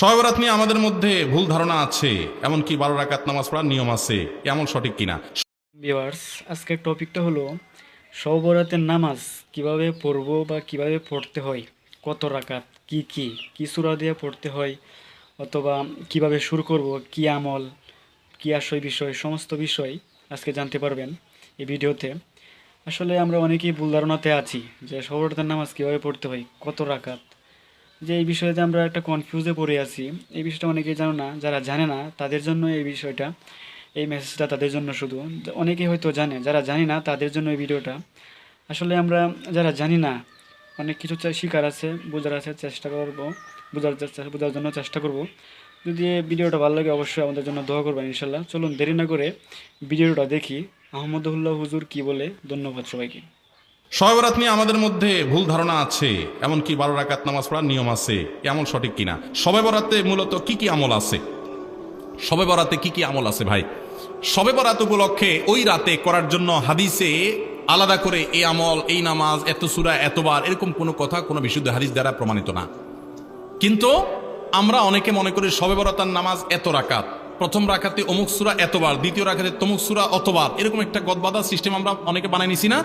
শয়বরাত নিয়ে আমাদের মধ্যে ভুল ধারণা আছে, এমনকি বারো রাকাত নামাজ পড়ার নিয়ম আছে এমন সঠিক কিনা? ভিওয়ার্স আজকের টপিকটা হলো সবরাতের নামাজ কীভাবে পড়ব বা কীভাবে পড়তে হয়? কত রাকাত? কি কি? কি সূরা দিয়ে পড়তে হয়? অথবা কীভাবে শুরু করব? কি আমল? কি আশয় বিষয়? সমস্ত বিষয় আজকে জানতে পারবেন এই ভিডিওতে। আসলে আমরা অনেকেই ভুল ধারণাতে আছি যে সবরাতের নামাজ কীভাবে পড়তে হয়? কত রাকাত? যে এই বিষয়তে আমরা একটা কনফিউজে পড়ে আছি, এই বিষয়টা অনেকেই জানো না, যারা জানে না, তাদের জন্য এই বিষয়টা, এই মেসেজটা তাদের জন্য শুধু। অনেকেই হয়তো জানে, যারা জানি না, তাদের জন্য এই ভিডিওটা। আসলে আমরা যারা জানি না, অনেক কিছু শিকার আছে, বোঝার আছে, চেষ্টা করব, বোঝার বোঝার জন্য চেষ্টা করব। যদি ভিডিওটা ভালো লাগে, অবশ্যই আমাদের জন্য দোয়া করবেন, ইনশাল্লাহ। চলুন দেরি না করে ভিডিওটা দেখি। আহমদুল্লাহ হুজুর কি বলে? ধন্যবাদ সবাইকে। শয়বরাত নিয়ে আমাদের মধ্যে ভুল ধারণা আছে। এমনকি বারো রাকাত নামাজ পড়ার নিয়ম আছে। এমন সঠিক কিনা? সবে বরাতে মূলত কি কি আমল আছে? সবে বরাতে কি কি আমল আছে ভাই? সবে বরাত উপলক্ষে ওই রাতে করার জন্য হাদিসে আলাদা করে এই আমল, এই নামাজ, এত সুরা, এতবার এরকম কোনো কথা, কোনো বিশুদ্ধ হাদিস দ্বারা প্রমাণিত না। কিন্তু আমরা অনেকে মনে করি সবে বরাতার নামাজ এত রাকাত। প্রথম রাখাতে অমুক সুরা এতবার, দ্বিতীয় রাখাতে তমুক সুরা অতবার, এরকম একটা গদবাদা সিস্টেম আমরা অনেকে বানাই নিছি না?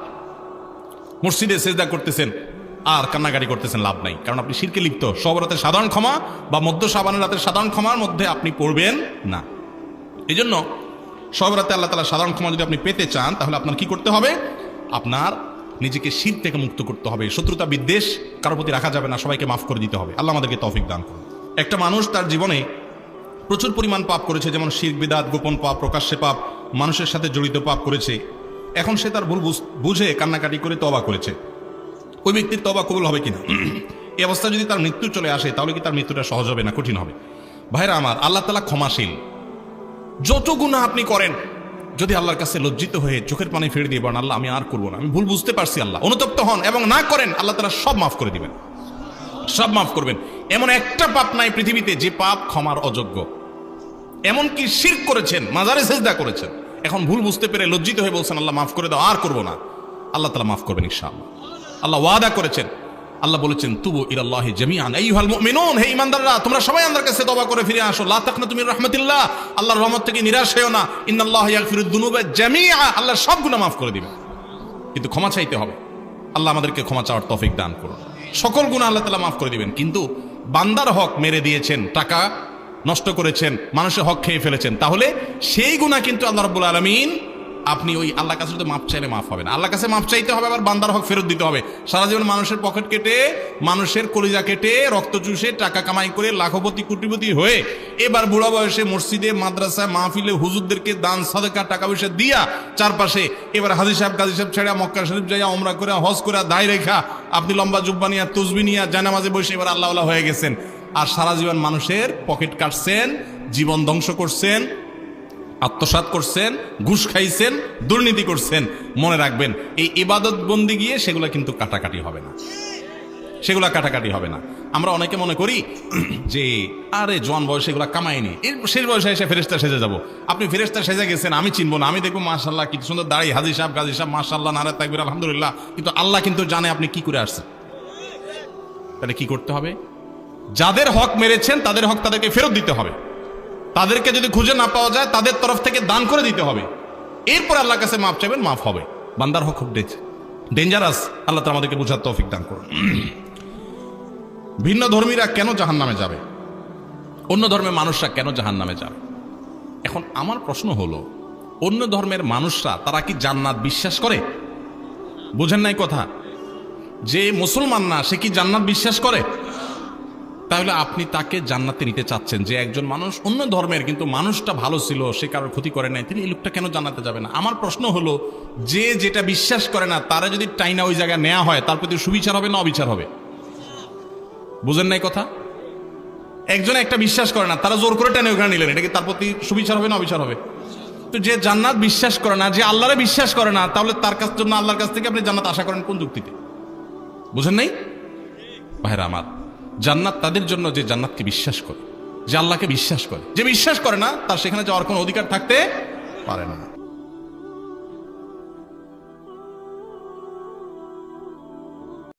মসজিদে সেজদা করতেছেন, আর কান্নাকাটি করতেছেন, লাভ নাই। কারণ আপনি শিরকে লিপ্ত। সবরাতের সাধারণ ক্ষমা বা মধ্য সাবানের রাতের সাধারণ ক্ষমার মধ্যে আপনি পড়বেন না। এই জন্য সব রাতে আল্লাহ তালা সাধারণ ক্ষমা যদি আপনি পেতে চান, তাহলে আপনার কি করতে হবে? আপনার নিজেকে শীত থেকে মুক্ত করতে হবে। শত্রুতা বিদ্বেষ কারোর প্রতি রাখা যাবে না, সবাইকে মাফ করে দিতে হবে। আল্লাহ আমাদেরকে তৌফিক দান করুন। একটা মানুষ তার জীবনে প্রচুর পরিমাণ পাপ করেছে, যেমন শির, বিদাত, গোপন পাপ, প্রকাশ্যে পাপ, মানুষের সাথে জড়িত পাপ করেছে। এখন সে তার ভুল বুঝ- কান্নাকাটি করে তবা করেছে। ওই ব্যক্তির তবা কবুল হবে কিনা? এই অবস্থা যদি তার মৃত্যু চলে আসে, তাহলে কি তার মৃত্যুটা সহজ হবে না কঠিন হবে? ভাইরা আমার, আল্লাহ তালা ক্ষমাশীল। যত গুণা আপনি করেন, যদি আল্লাহর কাছে লজ্জিত হয়ে চোখের পানি ফেলে দিয়ে বলেন, আল্লাহ, আমি আর করব না, আমি ভুল বুঝতে পারছি আল্লাহ, অনুতপ্ত হন এবং না করেন, আল্লাহ তালা সব মাফ করে দিবেন। সব মাফ করবেন। এমন একটা পাপ নাই পৃথিবীতে যে পাপ ক্ষমার অযোগ্য। এমনকি শির করেছেন, মাজারে সেজদা করেছেন। এখন ভুল বুঝতে পেরে লজ্জিত হয়ে বলছেন, আল্লাহ মাফ করে দাও, আর করব না। আল্লাহ তালা মাফ করবেন ইনশাআল্লাহ। আল্লাহ ওয়াদা করেছেন। আল্লাহ বলেছেন, তুবু ইলাল্লাহি জামিআন। আইয়ুহাল মুমিনুন, হে ঈমানদাররা, তোমরা সবাই আল্লাহর কাছে দবা করে ফিরে আসো। লা তাকনাতু মির রাহমাতিল্লাহ। আল্লাহর রহমত থেকে নিরাশ হয়েও না। ইন্নাল্লাহ ইয়াগফিরুদ দুনুবা জামিআ। আল্লাহ সব মাফ করে দিবেন। কিন্তু ক্ষমা চাইতে হবে। আল্লাহ আমাদেরকে ক্ষমা চাওয়ার তৌফিক দান করুন। সকল গুণা আল্লাহ তালা মাফ করে দিবেন। কিন্তু বান্দার হক মেরে দিয়েছেন টাকা নষ্ট করেছেন, মানুষের হক খেয়ে ফেলেছেন। তাহলে সেই গুণা কিন্তু আল্লাহ রব্বুল আলমিন আপনি ওই আল্লাহ কাছে যদি মাপ চাইলে মাফ হবে না। আল্লাহ কাছে মাপ চাইতে হবে, আবার বান্দার হক ফেরত দিতে হবে। সারা জীবন মানুষের পকেট কেটে, মানুষের কলিজা কেটে, রক্ত চুষে, টাকা কামাই করে, লাখপতি, কোটিপতি হয়ে এবার বুড়া বয়সে মসজিদে, মাদ্রাসায়, মাহফিলে হুজুরদেরকে দান, সাদেকা, টাকা পয়সা দিয়া চারপাশে এবার হাজি সাহেব গাজী সাহেব ছেড়ে মক্কা শরীফ যাইয়া অমরা করে হজ করে দায় রেখা, আপনি লম্বা জুব্বা নিয়া, তুসবি নিয়া, জানামাজে বসে এবার আল্লাহ হয়ে গেছেন। আর সারা জীবন মানুষের পকেট কাটছেন, জীবন ধ্বংস করছেন আত্মসাত করছেন, ঘুষ খাইছেন, দুর্নীতি করছেন। মনে রাখবেন, এই ইবাদত বন্দি গিয়ে সেগুলো কিন্তু কাটাকাটি হবে না। সেগুলো কাটাকাটি হবে না। আমরা অনেকে মনে করি যে, আরে, জোয়ান বয়সে এগুলা কামাইনি। এর শেষ বয়সে এসে ফেরেস্তা সেজে যাব। আপনি ফেরেস্তা সেজে গেছেন, আমি চিনবো না। আমি দেখব মাশাল্লাহ কি সুন্দর দাঁড়ি, হাজি সাহেব, গাজী সাহেব মাশাল্লাহ নারে তাকবির, আলহামদুলিল্লাহ। কিন্তু আল্লাহ কিন্তু জানে আপনি কি করে আসছেন। তাহলে কি করতে হবে? যাদের হক মেরেছেন, তাদের হক তাদেরকে ফেরত দিতে হবে। তাদেরকে যদি খুঁজে না পাওয়া যায়, তাদের তরফ থেকে দান করে দিতে হবে। এরপর আল্লাহর কাছে মাফ চাইবেন, মাফ হবে। বান্দার হক ডেঞ্জারাস আল্লাহ তালা আমাদেরকে বুঝার তৌফিক দান করুন। ভিন্ন ধর্মীরা কেন জাহান নামে যাবে? অন্য ধর্মের মানুষরা কেন জাহান নামে যাবে? এখন আমার প্রশ্ন হলো, অন্য ধর্মের মানুষরা, তারা কি জান্নাত বিশ্বাস করে? বোঝেন নাই কথা? যে মুসলমান না, সে কি জান্নাত বিশ্বাস করে? তাহলে আপনি তাকে জান্নাতে নিতে চাচ্ছেন যে একজন মানুষ অন্য ধর্মের, কিন্তু মানুষটা ভালো ছিল, সে কারোর ক্ষতি করে নাই, তিনি এই লোকটা কেন জান্নাতে যাবে না? আমার প্রশ্ন হলো, যে যেটা বিশ্বাস করে না, তারা যদি টাইনা ওই জায়গায় নেওয়া হয়, তার প্রতি সুবিচার হবে না অবিচার হবে? বুঝেন নাই কথা? একজন একটা বিশ্বাস করে না, তারা জোর করে টেনে ওখানে নিলেন, এটা কি তার প্রতি সুবিচার হবে না অবিচার হবে? তো যে জান্নাত বিশ্বাস করে না, যে আল্লাহরে বিশ্বাস করে না, তাহলে তার কাছ জন্য আল্লাহর কাছ থেকে আপনি জান্নাত আশা করেন কোন যুক্তিতে? বুঝেন নাই? ভাইরা আমার জান্নাত তাদের জন্য যে জান্নাতকে বিশ্বাস করে, যে আল্লাহকে বিশ্বাস করে। যে বিশ্বাস করে না, তার সেখানে যাওয়ার কোনো অধিকার থাকতে পারে না।